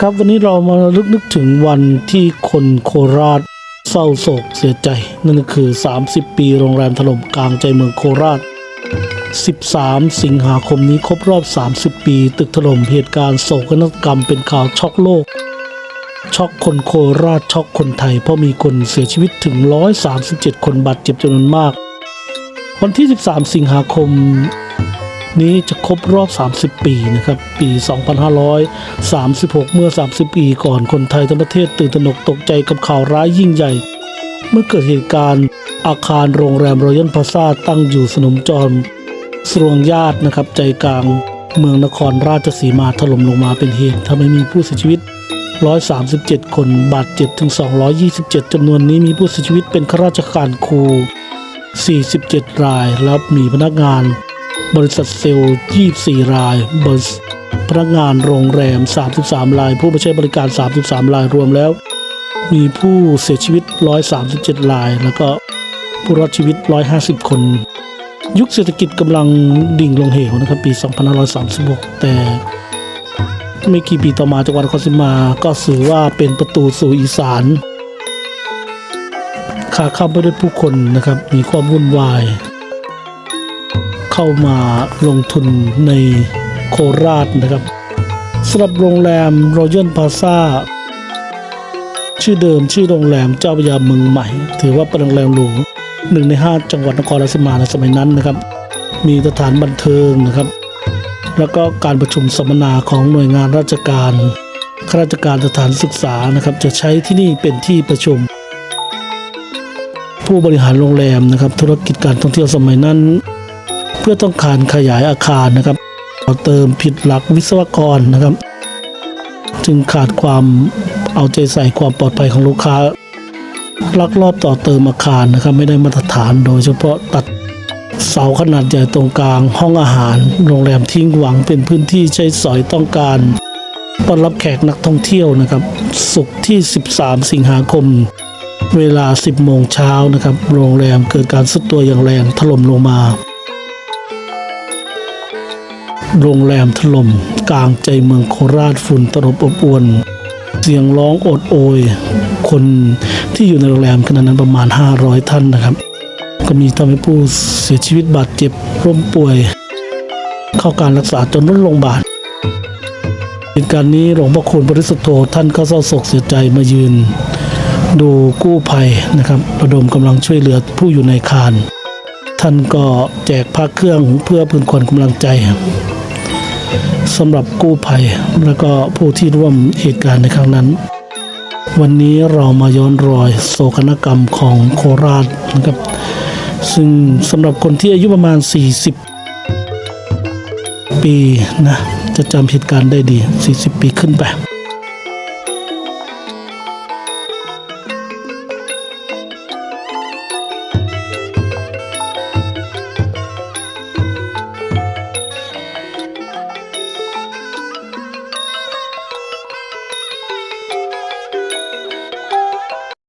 ครับวันนี้เรามาลึกนึกถึงวันที่คนโคราชเศร้าโศกเสียใจ นั่นคือ 30 ปีโรงแรมถล่มกลางใจเมืองโคราช 13 สิงหาคมนี้ครบรอบ 30 ปี ตึกถล่มเหตุการณ์โศกนาฏกรรมเป็นข่าวช็อกโลก ช็อกคนโคราชช็อกคนไทย เพราะมีคนเสียชีวิตถึง 137 คนบาดเจ็บจำนวนมาก วันที่ 13 สิงหาคม นี้จะครบรอบ 30 ปีนะครับ ปี 2536 เมื่อ 30 ปีก่อนคนไทยทั้งประเทศตื่นตระหนกตกใจกับข่าวร้ายยิ่งใหญ่ เมื่อเกิดเหตุการณ์อาคารโรงแรมรอยัลพาซาตั้งอยู่สนมจรสรวงญาตินะครับ ใจกลางเมืองนครราชสีมาถล่มลงมาเป็นเหตุทำให้มีผู้เสียชีวิต 137 คนบาดเจ็บถึง 227จำนวนนี้มีผู้เสียชีวิตเป็นข้าราชการครู 47 ราย แล้วมีพนักงาน บริษัทเซลล์ 24 ราย บริษัทพนักงานโรงแรม 33 ราย ผู้มาใช้บริการ 33 รายรวมแล้ว มีผู้เสียชีวิต 137 ราย แล้วก็ผู้รอดชีวิต 150 คน ยุคเศรษฐกิจกำลังดิ่งลงเหวนะครับ ปี 2536 แต่ไม่กี่ปีต่อมาจังหวัดนครศรีมาก็สือว่าเป็นประตูสู่อีสานขาเข้าไปด้วยผู้คนนะครับ มีความวุ่นวาย เข้ามาลงทุนในโคราชนะครับสำหรับโรงแรมรอยัลพาซาชื่อเดิมชื่อโรงแรมเจ้าพระยาเมืองใหม่ ถือว่าเป็นโรงแรมหรูหนึ่งในห้าจังหวัดนครราชสีมาในสมัยนั้นนะครับ มีสถานบันเทิงนะครับ แล้วก็การประชุมสัมมนาของหน่วยงานราชการข้าราชการสถานศึกษานะครับ จะใช้ที่นี่เป็นที่ประชุม ผู้บริหารโรงแรมนะครับ ธุรกิจการท่องเที่ยวสมัยนั้น เพื่อต้องการขยายอาคารนะครับเราเติมผิดหลักวิศวกรนะครับ จึงขาดความเอาใจใส่ความปลอดภัยของลูกค้า ลักลอบต่อเติมอาคารนะครับ ไม่ได้มาตรฐานโดยเฉพาะตัดเสาขนาดใหญ่ตรงกลางห้องอาหาร โรงแรมทิ้งหวังเป็นพื้นที่ใช้สอยต้องการต้อนรับแขกนักท่องเที่ยวนะครับศุกร์ที่ 13 สิงหาคม เวลา 10 โมงเช้านะครับ โรงแรมเกิดการสุดตัวอย่างแรงถล่มลงมา โรงแรมถล่มกลางใจเมืองโคราชฝุ่นตลบอบอวน เสียงร้องโอดโอย คนที่อยู่ในโรงแรมขณะนั้นประมาณ 500 ท่านนะครับ ก็มีทำให้ผู้เสียชีวิตบาดเจ็บร่มป่วย เข้าการรักษาจนรุดโรงพยาบาลเหตุการณ์นี้หลวงพ่อคุณบริสุทธโธท่านก็เศร้าโศกเสียใจมายืน ดูกู้ภัยนะครับระดมกำลังช่วยเหลือผู้อยู่ในคานท่านก็แจกผ้าเครื่องเพื่อพื้นขวัญกำลังใจ สำหรับกู้ภัย และก็ผู้ที่ร่วมเหตุการณ์ในครั้งนั้น วันนี้เรามาย้อนรอยโศกนาฏกรรมของโคราชนะครับ ซึ่งสำหรับคนที่อายุประมาณ 40 ปีนะจะจำเหตุการณ์ได้ดี 40 ปีขึ้นไป